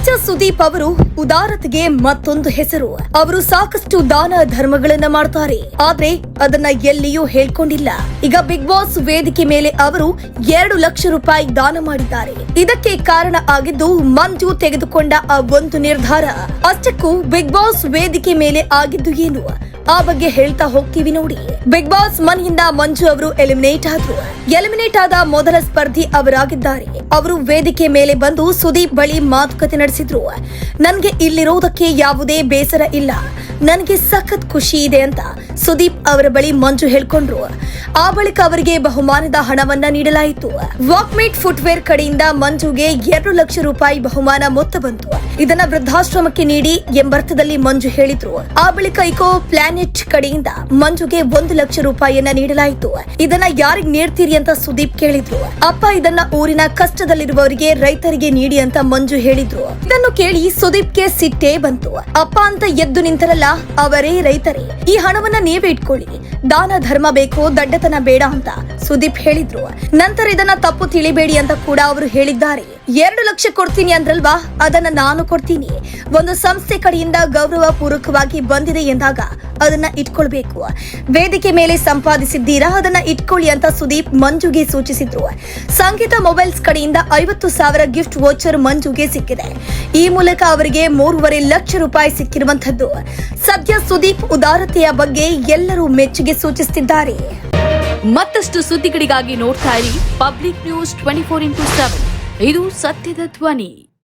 ಕಿಚ್ಚ ಸುದೀಪ್ ಅವರು ಉದಾರತೆಗೆ ಮತ್ತೊಂದು ಹೆಸರು. ಅವರು ಸಾಕಷ್ಟು ದಾನ ಧರ್ಮಗಳನ್ನ ಮಾಡ್ತಾರೆ. ಆದ್ರೆ ಅದನ್ನ ಎಲ್ಲಿಯೂ ಹೇಳ್ಕೊಂಡಿಲ್ಲ. ಈಗ ಬಿಗ್ ಬಾಸ್ ವೇದಿಕೆ ಮೇಲೆ ಅವರು ಎರಡು ಲಕ್ಷ ರೂಪಾಯಿ ದಾನ ಮಾಡಿದ್ದಾರೆ. ಇದಕ್ಕೆ ಕಾರಣ ಆಗಿದ್ದು ಮಂಜು ತೆಗೆದುಕೊಂಡ ಆ ಒಂದು ನಿರ್ಧಾರ. ಅಷ್ಟಕ್ಕೂ ಬಿಗ್ ಬಾಸ್ ವೇದಿಕೆ ಮೇಲೆ ಆಗಿದ್ದು ಏನು? ಆ ಬಗ್ಗೆ ಹೇಳ್ತಾ ಹೋಗ್ತೀವಿ ನೋಡಿ. ಬಿಗ್ ಬಾಸ್ ಮನೆಯಿಂದ ಮಂಜು ಅವರು ಎಲಿಮಿನೇಟ್ ಆದ್ರು. ಎಲಿಮಿನೇಟ್ ಆದ ಮೊದಲ ಸ್ಪರ್ಧಿ ಅವರಾಗಿದ್ದಾರೆ. ಅವರು ವೇದಿಕೆ ಮೇಲೆ ಬಂದು ಸುದೀಪ್ ಬಳಿ ಮಾತುಕತೆ ನಡೆಸಿದ್ರು. ನನ್ಗೆ ಇಲ್ಲಿರೋದಕ್ಕೆ ಯಾವುದೇ ಬೇಸರ ಇಲ್ಲ. ನನಗೆ ಸಖತ್ ಖುಷಿ ಇದೆ ಅಂತ ಸುದೀಪ್ ಅವರ ಬಳಿ ಮಂಜು ಹೇಳ್ಕೊಂಡ್ರು. ಆ ಬಳಿಕ ಅವರಿಗೆ ಬಹುಮಾನದ ಹಣವನ್ನ ನೀಡಲಾಯಿತು. ವಾಕ್ಮೇಟ್ ಫುಟ್ವೇರ್ ಕಡೆಯಿಂದ ಮಂಜುಗೆ ಎರಡು ಲಕ್ಷ ರೂಪಾಯಿ ಬಹುಮಾನ ಮೊತ್ತ ಬಂತು. ಇದನ್ನ ವೃದ್ಧಾಶ್ರಮಕ್ಕೆ ನೀಡಿ ಎಂಬರ್ಥದಲ್ಲಿ ಮಂಜು ಹೇಳಿದ್ರು. ಆ ಬಳಿಕ ಇಕೋ ಪ್ಲಾನೆಟ್ ಕಡೆಯಿಂದ ಮಂಜುಗೆ ಒಂದು ಲಕ್ಷ ರೂಪಾಯಿಯನ್ನ ನೀಡಲಾಯಿತು. ಇದನ್ನ ಯಾರಿಗ್ ನೀಡ್ತೀರಿ ಅಂತ ಸುದೀಪ್ ಕೇಳಿದ್ರು. ಅಪ್ಪ ಇದನ್ನ ಊರಿನ ಕಷ್ಟದಲ್ಲಿರುವವರಿಗೆ ರೈತರಿಗೆ ನೀಡಿ ಅಂತ ಮಂಜು ಹೇಳಿದ್ರು. ಇದನ್ನು ಕೇಳಿ ಸುದೀಪ್ಗೆ ಸಿಟ್ಟೇ ಬಂತು. ಅಪ್ಪ ಅಂತ ಎದ್ದು ನಿಂತರಲ್ಲ ಅವರೇ ರೈತರೇ, ಈ ಹಣವನ್ನ ನೀವೇ ಇಟ್ಕೊಳ್ಳಿ. ದಾನ ಧರ್ಮ ಬೇಕು ದಡ್ಡತನ ಬೇಡ ಅಂತ ಸುದೀಪ್ ಹೇಳಿದ್ರು. ನಂತರ ಇದನ್ನ ತಪ್ಪು ತಿಳಿಬೇಡಿ ಅಂತ ಕೂಡ ಅವರು ಹೇಳಿದ್ದಾರೆ. ಎರಡು ಲಕ್ಷ ಕೊಡ್ತೀನಿ ಅಂದ್ರಲ್ವಾ? ಅದನ್ನ ನಾನು ಕೊಡ್ತೀನಿ. ಒಂದು ಸಂಸ್ಥೆ ಕಡೆಯಿಂದ ಗೌರವ ಪೂರ್ವಕವಾಗಿ ಬಂದಿದೆ ಎಂದಾಗ ಅದನ್ನ ಇಟ್ಕೊಳ್ಬೇಕು. ವೇದಿಕೆ ಮೇಲೆ ಸಂಪಾದಿಸಿದ್ದೀರಾ? ಅದನ್ನ ಇಟ್ಕೊಳ್ಳಿ ಅಂತ ಸುದೀಪ್ ಮಂಜುಗೆ ಸೂಚಿಸಿದ್ರು. ಸಂಗೀತ ಮೊಬೈಲ್ಸ್ ಕಡೆಯಿಂದ ಐವತ್ತು ಸಾವಿರ ಗಿಫ್ಟ್ ವೋಚರ್ ಮಂಜುಗೆ ಸಿಕ್ಕಿದೆ. ಈ ಮೂಲಕ ಅವರಿಗೆ ಮೂರುವರೆ ಲಕ್ಷ ರೂಪಾಯಿ ಸಿಕ್ಕಿರುವಂತದ್ದು ಸದ್ಯ ಸುದೀಪ್ ಉದಾರತೆಯ ಬಗ್ಗೆ ಎಲ್ಲರೂ ಮೆಚ್ಚುಗೆ ಸೂಚಿಸುತ್ತಿದ್ದಾರೆ ಮತ್ತಷ್ಟು ಸುದ್ದಿಗಳಿಗಾಗಿ ನೋಡ್ತಾ ಇರಿ public news twenty four into seven. ಇದು ಸತ್ಯದ ಧ್ವನಿ.